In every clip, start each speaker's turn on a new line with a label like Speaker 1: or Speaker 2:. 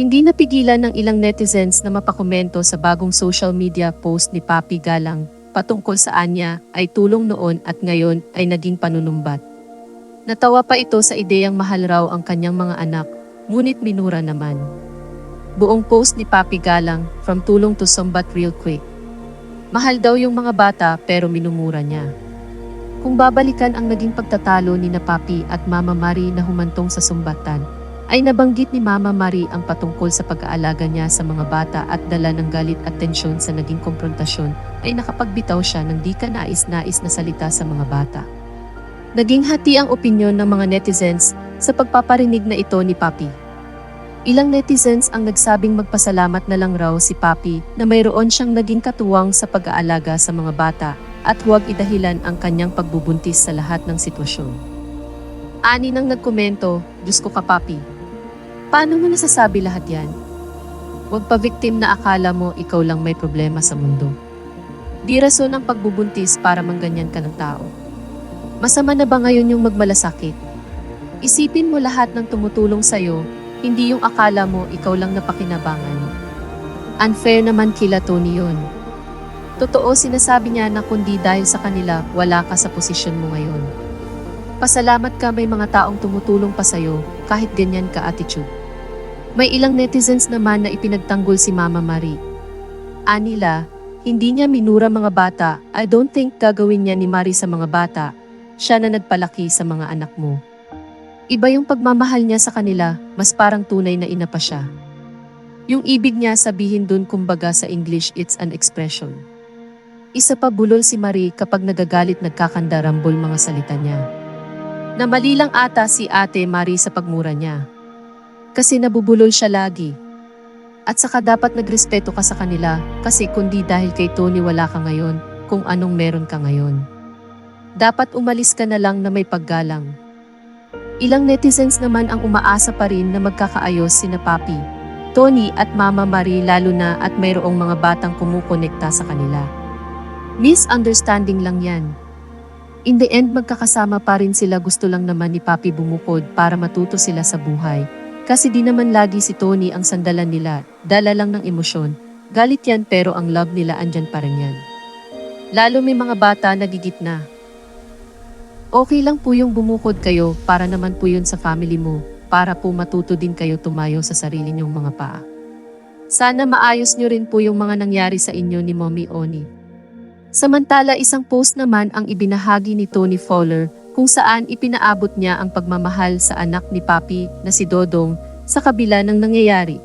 Speaker 1: Hindi napigilan ng ilang netizens na mapakomento sa bagong social media post ni Papi Galang patungkol sa anya ay tulong noon at ngayon ay naging panunumbat. Natawa pa ito sa ideyang mahal raw ang kanyang mga anak, ngunit minura naman. Buong post ni Papi Galang, from tulong to sumbat real quick. Mahal daw yung mga bata pero minumura niya. Kung babalikan ang naging pagtatalo ni na Papi at Mama Mari na humantong sa sumbatan, ay nabanggit ni Mama Mari ang patungkol sa pag-aalaga niya sa mga bata at dala ng galit at tensyon sa naging komprontasyon ay nakapagbitaw siya ng di ka nais-nais na salita sa mga bata. Naging hati ang opinyon ng mga netizens sa pagpaparinig na ito ni Papi. Ilang netizens ang nagsabing magpasalamat na lang raw si Papi na mayroon siyang naging katuwang sa pag-aalaga sa mga bata at huwag idahilan ang kanyang pagbubuntis sa lahat ng sitwasyon. Ani nang nagkomento, Diyos ko ka Papi. Paano mo nasasabi lahat yan? Huwag pa victim na akala mo ikaw lang may problema sa mundo. Di rason ang pagbubuntis para mangganyan ka ng tao. Masama na ba ngayon yung magmalasakit? Isipin mo lahat ng tumutulong sa'yo, hindi yung akala mo ikaw lang napakinabangan. Unfair naman kila Tony yun. Totoo sinasabi niya na kundi dahil sa kanila, wala ka sa posisyon mo ngayon. Pasalamat ka may mga taong tumutulong pa sa'yo, kahit ganyan ka attitude. May ilang netizens naman na ipinagtanggol si Mama Marie. Anila, hindi niya minura mga bata, I don't think gagawin niya ni Marie sa mga bata, siya na nagpalaki sa mga anak mo. Iba yung pagmamahal niya sa kanila, mas parang tunay na ina pa siya. Yung ibig niya sabihin dun kumbaga sa English it's an expression. Isa pa bulol si Marie kapag nagagalit nagkakandarambol mga salita niya. Na mali lang ata si ate Marie sa pagmura niya. Kasi nabubulol siya lagi. At saka dapat nagrespeto ka sa kanila kasi kundi dahil kay Tony wala ka ngayon kung anong meron ka ngayon. Dapat umalis ka na lang na may paggalang. Ilang netizens naman ang umaasa pa rin na magkakaayos sina Papi, Tony at Mama Marie lalo na at mayroong mga batang kumukonekta sa kanila. Misunderstanding lang yan. In the end magkakasama pa rin sila gusto lang naman ni Papi bumukod para matuto sila sa buhay. Kasi di naman lagi si Tony ang sandalan nila, dala lang ng emosyon. Galit yan pero ang love nila andyan pa rin yan. Lalo may mga bata nagigitna. Okay lang po yung bumukod kayo para naman po yun sa family mo, para po matuto din kayo tumayo sa sarili niyong mga paa. Sana maayos niyo rin po yung mga nangyari sa inyo ni Mommy Oni. Samantala isang post naman ang ibinahagi ni Tony Fowler kung saan ipinaabot niya ang pagmamahal sa anak ni Papi na si Dodong sa kabila ng nangyayari.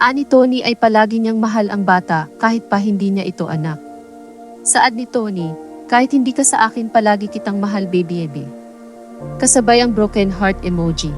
Speaker 1: Ani Tony ay palagi niyang mahal ang bata kahit pa hindi niya ito anak. Saad ni Tony, kahit hindi ka sa akin palagi kitang mahal baby baby. Kasabay ang broken heart emoji.